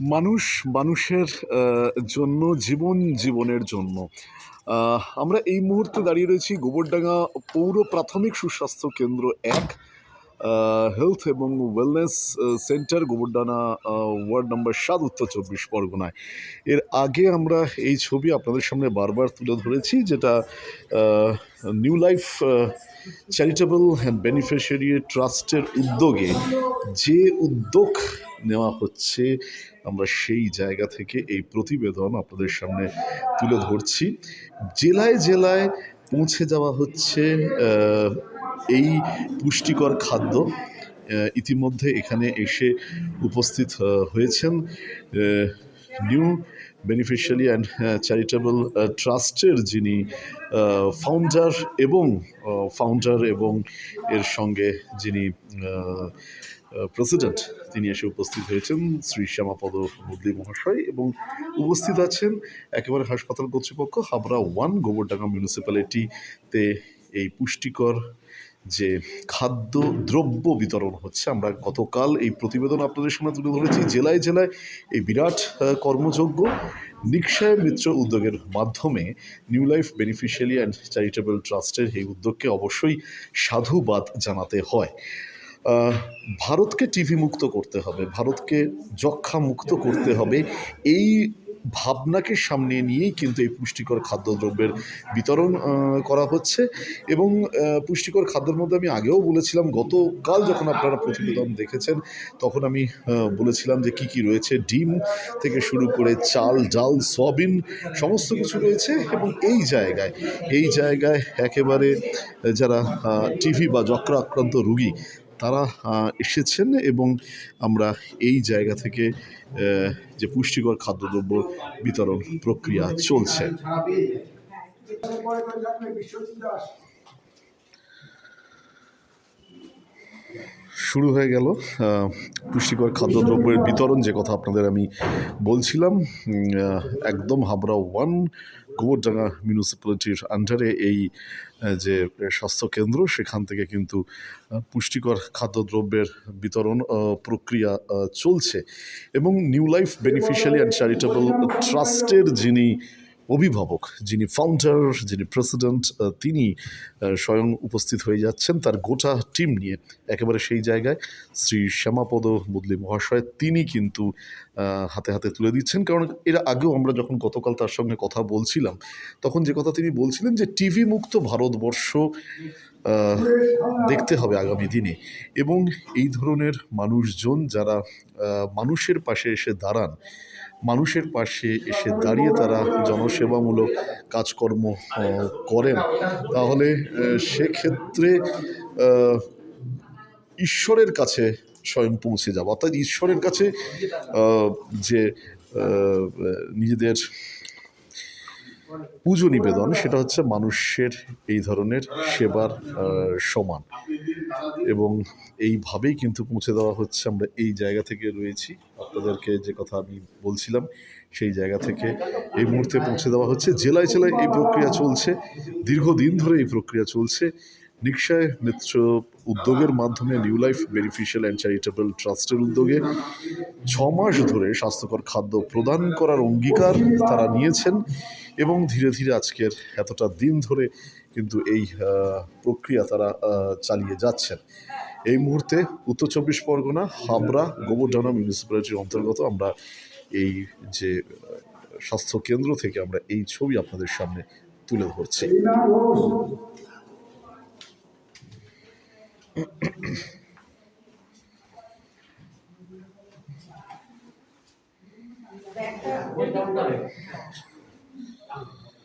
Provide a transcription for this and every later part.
মানুষ মানুষের জন্য, জীবন জীবনের জন্য। আমরা এই মুহূর্তে দাঁড়িয়ে রয়েছি গোবরডাঙ্গা পৌর প্রাথমিক সুস্বাস্থ্য কেন্দ্র এক হেলথ এবং wellness centre Gobardanga ward number সাত, উত্তর চব্বিশ পরগনায়। এর আগে আমরা এই ছবি আপনাদের সামনে বারবার তুলে ধরেছি যেটা new life charitable and beneficiary ট্রাস্টের উদ্যোগে যে উদ্যোগ নেওয়া হচ্ছে। আমরা সেই জায়গা থেকে এই প্রতিবেদন আপনাদের সামনে তুলে ধরছি। জেলায় জেলায় পৌঁছে যাওয়া হচ্ছে এই পুষ্টিকর খাদ্য ইতিমধ্যে এখানে এসে উপস্থিত হয়েছেন নিউ বেনিফিশিয়ারি অ্যান্ড চ্যারিটেবল ট্রাস্টের যিনি ফাউন্ডার এবং ফাউন্ডার এবং এর সঙ্গে যিনি প্রেসিডেন্ট। তিনি এসে উপস্থিত হয়েছেন শ্রী শ্যামাপদ মুদলি মহাশয় এবং উপস্থিত আছেন একেবারে হাসপাতাল কর্তৃপক্ষ হাবড়া ওয়ান গোবরডাঙ্গা মিউনিসিপ্যালিটিতে এই পুষ্টিকর যে খাদ্য দ্রব্য বিতরণ হচ্ছে। আমরা গতকাল এই প্রতিবেদন আপনাদের সামনে তুলে ধরেছি। জেলায় জেলায় এই বিরাট কর্মযজ্ঞ নিক্ষয় মিত্র উদ্যোগের মাধ্যমে new life beneficiary and charitable ট্রাস্টের এই উদ্যোগকে অবশ্যই সাধুবাদ জানাতে হয়। ভারতকে টিভি মুক্ত করতে হবে, ভারতকে যক্ষা মুক্ত করতে হবে। এই ভাবনাকে সামনে নিয়েই কিন্তু এই পুষ্টিকর খাদ্যদ্রব্যের বিতরণ করা হচ্ছে। এবং পুষ্টিকর খাদ্যের মধ্যে আমি আগেও বলেছিলাম, গতকাল যখন আপনারা প্রতিবেদন দেখেছেন, তখন আমি বলেছিলাম যে কি কি রয়েছে। ডিম থেকে শুরু করে চাল, ডাল, সয়াবিন সমস্ত কিছু রয়েছে এবং এই জায়গায় এই জায়গায় একেবারে যারা টিভি বা যক্র আক্রান্ত রুগী তারা এসেছেন এবং আমরা এই জায়গা থেকে যে পুষ্টিকর খাদ্যদ্রব্য বিতরণ প্রক্রিয়া চলছে। শুরু হয়ে গেল পুষ্টিকর খাদ্যদ্রব্যের বিতরণ যে কথা আপনাদের আমি বলছিলাম একদম হাবড়া ওয়ান গোবরডাঙ্গা মিউনিসিপ্যালিটির আন্ডারে এই যে যে স্বাস্থ্যকেন্দ্র সেখান থেকে কিন্তু পুষ্টিকর খাদ্যদ্রব্যের বিতরণ প্রক্রিয়া চলছে এবং new life beneficiary and charitable ট্রাস্টের যিনি অভিভাবক, যিনি ফাউন্ডার যিনি প্রেসিডেন্ট তিনি স্বয়ং উপস্থিত হয়ে যাচ্ছেন। তার গোটা টিম নিয়ে একেবারে সেই জায়গায় শ্রী শ্যামাপদ মুদলি মহাশয়, তিনি কিন্তু হাতে হাতে তুলে দিচ্ছেন। কারণ এর আগেও আমরা যখন গতকাল তার সঙ্গে কথা বলছিলাম, তখন যে কথা তিনি বলছিলেন যে, টিভি মুক্ত ভারতবর্ষ দেখতে হবে আগামী দিনে। এবং এই ধরনের মানুষজন যারা মানুষের পাশে এসে দাঁড়ান মানুষের পাশে এসে দাঁড়িয়ে তারা জনসেবামূলক কাজকর্ম করেন। তাহলে সেক্ষেত্রে ঈশ্বরের কাছে স্বয়ং পৌঁছে যাওয়া। অর্থাৎ ঈশ্বরের কাছে যে নিজেদের পুজো নিবেদন, সেটা হচ্ছে মানুষের এই ধরনের সেবার সমান। এবং এইভাবেই কিন্তু পৌঁছে দেওয়া হচ্ছে। আমরা এই জায়গা থেকে রয়েছি। আপনাদেরকে যে কথা আমি বলছিলাম, সেই জায়গা থেকে এই মুহূর্তে পৌঁছে দেওয়া হচ্ছে। জেলায় জেলায় এই প্রক্রিয়া চলছে। দীর্ঘদিন ধরে এই প্রক্রিয়া চলছে। নিকশায় মিত্র উদ্যোগের মাধ্যমে new life beneficial and charitable ট্রাস্টের উদ্যোগে ছ মাস ধরে স্বাস্থ্যকর খাদ্য প্রদান করার অঙ্গীকার তারা নিয়েছেন। এবং ধীরে ধীরে আজকের এতটা দিন ধরে কিন্তু এই প্রক্রিয়া তারা চালিয়ে যাচ্ছেন। এই মুহূর্তে উত্তর চব্বিশ পরগনা, হাবড়া গোবরডানা মিউনিসিপ্যালিটির অন্তর্গত আমরা এই যে, স্বাস্থ্য কেন্দ্র থেকে আমরা এই ছবি আপনাদের সামনে তুলে ধরছি।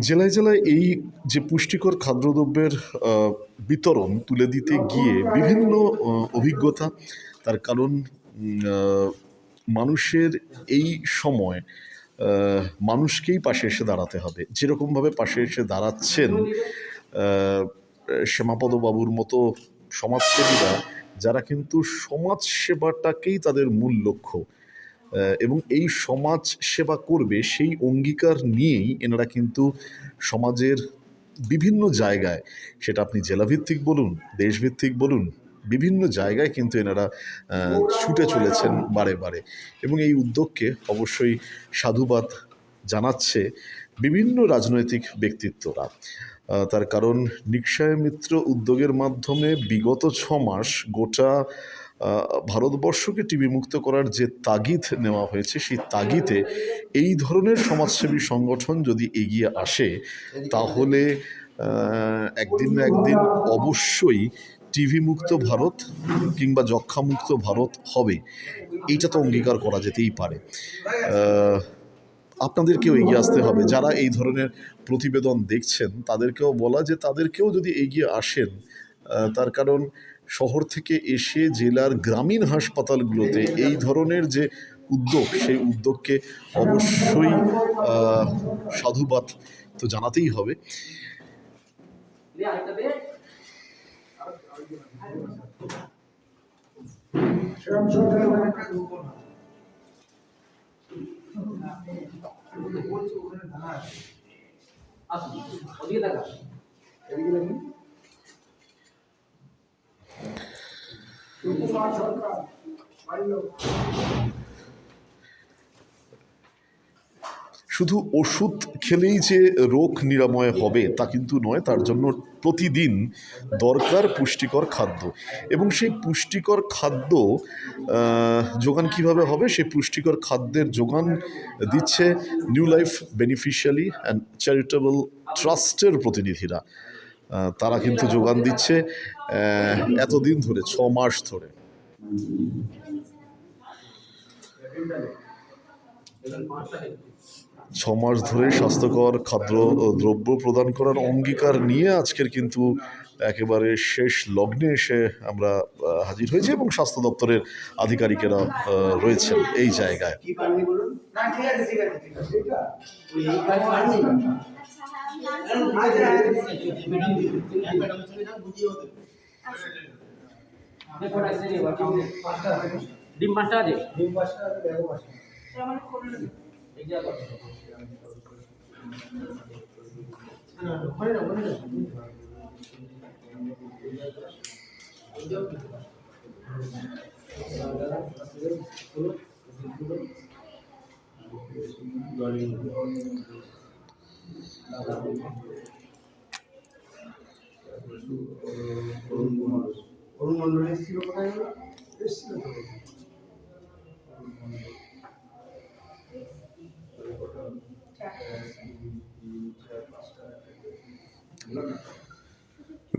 জেলায় জেলায় এই যে পুষ্টিকর খাদ্যদ্রব্যের বিতরণ তুলে দিতে গিয়ে বিভিন্ন অভিজ্ঞতা তার কারণ মানুষের এই সময় মানুষকেই পাশে এসে দাঁড়াতে হবে। যেরকমভাবে পাশে এসে দাঁড়াচ্ছেন আহ, শ্যামাপদ বাবুর মতো সমাজসেবীরা যারা কিন্তু সমাজ সেবাটাকেই তাদের মূল লক্ষ্য। এবং এই সমাজ সেবা করবে সেই অঙ্গীকার নিয়েই এনারা কিন্তু সমাজের বিভিন্ন জায়গায়, সেটা আপনি জেলাভিত্তিক বলুন, দেশভিত্তিক বলুন, বিভিন্ন জায়গায় কিন্তু এনারা ছুটে চলেছেন বারে বারে। এবং এই উদ্যোগকে অবশ্যই সাধুবাদ জানাচ্ছে বিভিন্ন রাজনৈতিক ব্যক্তিত্বরা। তার কারণ নিক্ষয় মিত্র উদ্যোগের মাধ্যমে বিগত ছ মাস গোটা ভারতবর্ষকে টিবি মুক্ত করার যে তাগিদ নেওয়া হয়েছে, সেই তাগিদে এই ধরনের সমাজসেবী সংগঠন যদি এগিয়ে আসে, তাহলে একদিন না একদিন অবশ্যই টিভি মুক্ত ভারত কিংবা যক্ষা মুক্ত ভারত হবে। এইটা তো অঙ্গীকার করা যেতেই পারে। আপনাদেরকেও এগিয়ে আসতে হবে। যারা এই ধরনের প্রতিবেদন দেখছেন, তাদেরকেও বলা যে তাদেরকেও যদি এগিয়ে আসেন তার কারণ শহর থেকে এসে জেলার গ্রামীণ হাসপাতালগুলোতে এই ধরনের যে উদ্যোগ, সেই উদ্যোগকে অবশ্যই সাধুবাদ তো জানাতেই হবে। আসুন ওদিকে দেখা এদিকে দেখুন। শুধু ওষুধ খেলেই যে রোগ নিরাময় হবে তা কিন্তু নয়, তার জন্য প্রতিদিন দরকার পুষ্টিকর খাদ্য। এবং সেই পুষ্টিকর খাদ্য যোগান কীভাবে হবে? সেই পুষ্টিকর খাদ্যের যোগান দিচ্ছে new life beneficially and charitable ট্রাস্টের প্রতিনিধিরা। তারা কিন্তু যোগান দিচ্ছে এতদিন ধরে, ছ মাস ধরে। ছ মাস ধরে স্বাস্থ্যকর খাদ্য দ্রব্য প্রদান করার অঙ্গীকার নিয়ে আজকের কিন্তু একেবারে শেষ লগ্নে এসে আমরা হাজির হয়েছি এবং স্বাস্থ্য দপ্তরের আধিকারিকেরা রয়েছেন এই জায়গায়। না ঠিক আছে আছে ঠিক আছে ওই এই কাজ পাননি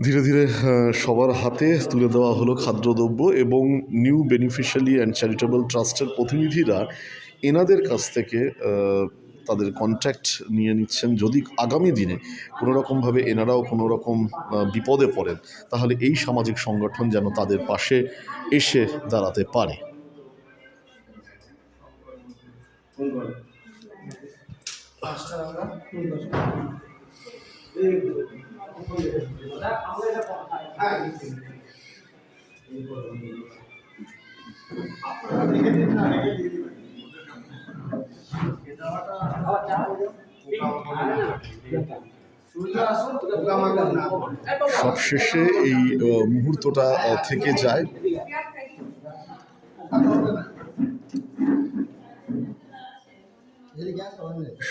ধীরে ধীরে সবার হাতে তুলে দেওয়া হলো খাদ্যদ্রব্য এবং নিউ বেনিফিশিয়ালি অ্যান্ড চ্যারিটেবল ট্রাস্টের প্রতিনিধিরা এনাদের কাছ থেকে তাদের কন্ট্যাক্ট নিয়ে নিচ্ছেন। যদি আগামী দিনে কোনো রকমভাবে এনারাও কোনো রকম বিপদে পড়েন, তাহলে এই সামাজিক সংগঠন যেন তাদের পাশে এসে দাঁড়াতে পারে। আপনারা সবশেষে এই মুহূর্তটা থেকে যায়।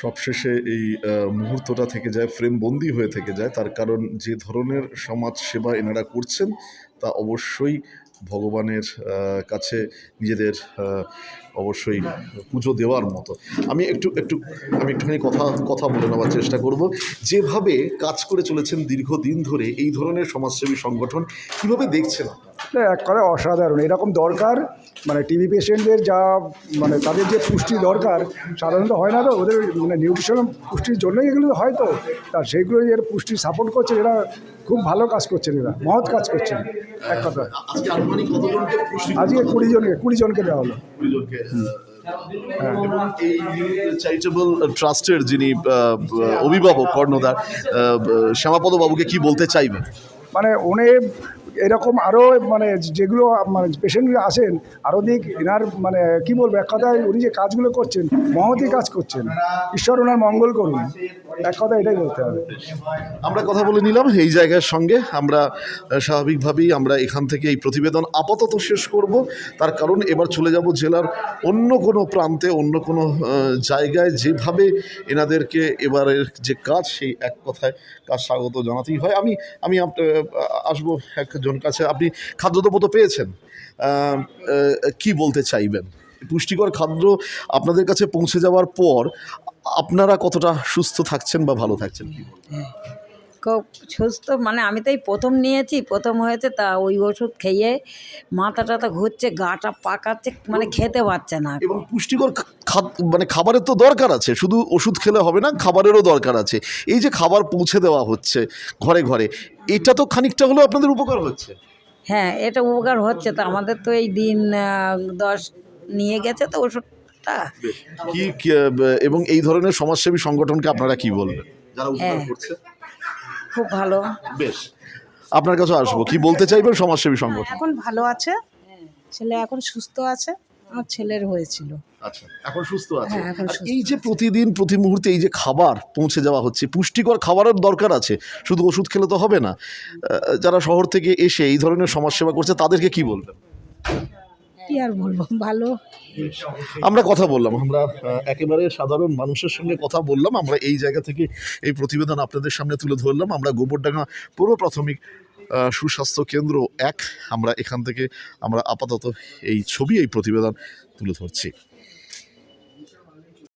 সবশেষে এই মুহূর্তটা থেকে যায়, ফ্রেম বন্দি হয়ে থেকে যায়। তার কারণ যে ধরনের সমাজ সেবা এনারা করছেন, তা অবশ্যই ভগবানের কাছে নিজেদের অবশ্যই পুজো দেওয়ার মতো। আমি একটু একটু আমি একটুখানি কথা কথা বলে নেওয়ার চেষ্টা করব। যেভাবে কাজ করে চলেছেন দীর্ঘদিন ধরে এই ধরনের সমাজসেবী সংগঠন কীভাবে দেখছেন এক কথায় অসাধারণ। এরকম দরকার মানে টিবি পেশেন্টদের যা মানে তাদের যে পুষ্টি দরকার সাধারণত হয় না তো? ওদের মানে নিউট্রিশন পুষ্টির জন্যই এগুলো হয় তো। তা সেইগুলো এর পুষ্টি সাপোর্ট করছে এরা খুব ভালো কাজ করছেন এরা মহৎ কাজ করছেন। এক কথা। আজকে কুড়ি জনকে কুড়ি জনকে দেওয়া হলো। এই চ্যারিটেবল ট্রাস্টের যিনি অভিভাবক কর্ণধার আহ, শ্যামাপদ বাবুকে কি বলতে চাইবেন? মানে উনি এরকম আরও মানে যেগুলো মানে পেশেন্টগুলো আসেন আরও দিক এনার মানে কি বলব, এক কথায় উনি যে কাজগুলো করছেন, মহতি কাজ করছেন, ঈশ্বর ওনার মঙ্গল করুন। এক কথা এটাই বলতে হবে। আমরা কথা বলে নিলাম এই জায়গার সঙ্গে। আমরা স্বাভাবিকভাবেই আমরা এখান থেকে এই প্রতিবেদন আপাতত শেষ করব। তার কারণ এবার চলে যাব জেলার অন্য কোনো প্রান্তে, অন্য কোনো জায়গায়। যেভাবে এনাদেরকে এবারের যে কাজ, সেই এক কথায় কাজ স্বাগত জানাতেই হয়। আমি আমি আসব আসব একজন কাছে আপনি খাদ্যদ্রব্য তো পেয়েছেন। কি বলতে চাইবেন? পুষ্টিকর খাদ্য আপনাদের কাছে পৌঁছে যাওয়ার পর আপনারা কতটা সুস্থ থাকছেন বা ভালো থাকছেন খুব সুস্থ মানে আমি তো এই প্রথম নিয়েছি প্রথম হয়েছে তা ওই ওষুধ খেয়ে মাথা টাথা ঘুরছে গাটা পাকাচ্ছে মানে খেতে পারছে না। এবং পুষ্টিকর মানে খাবারের তো দরকার আছে শুধু ওষুধ খেলে হবে না খাবারেরও দরকার আছে। এই যে খাবার পৌঁছে দেওয়া হচ্ছে ঘরে ঘরে এটা তো খানিকটা হলেও আপনাদের উপকার হচ্ছে। হ্যাঁ এটা উপকার হচ্ছে তো। আমাদের তো এই দিন দশ নিয়ে গেছে তো ওষুধটা। কি এবং এই ধরনের সমাজসেবী সংগঠনকে আপনারা কি বলবেন? যারা উপকার হ্যাঁ। করছে। খুব ভালো। বেশ। আপনার কাছে আসব। কি বলতে চাইবেন সমাজসেবী সংগঠন? এখন ভালো আছে। ছেলে এখন সুস্থ আছে। আমার ছেলের হয়েছিল। আচ্ছা এখন সুস্থ আছে? হ্যাঁ, এখন এই যে প্রতিদিন প্রতি মুহূর্তে এই যে খাবার পৌঁছে যাওয়া হচ্ছে পুষ্টিকর খাবারের দরকার আছে শুধু ওষুধ খেলে তো হবে না। যারা শহর থেকে এসে এই ধরনের সমাজসেবা করছে তাদেরকে কি বলবেন? কি আর বলব? ভালো। আমরা কথা বললাম আমরা একেবারে সাধারণ মানুষের সঙ্গে কথা বললাম আমরা এই জায়গা থেকে এই প্রতিবেদন আপনাদের সামনে তুলে ধরলাম। আমরা গোবরডাঙ্গা পৌর প্রাথমিক সুস্বাস্থ্য কেন্দ্র এক। আমরা এখান থেকে আমরা আপাতত এই ছবি এই প্রতিবেদন তুলে ধরছি।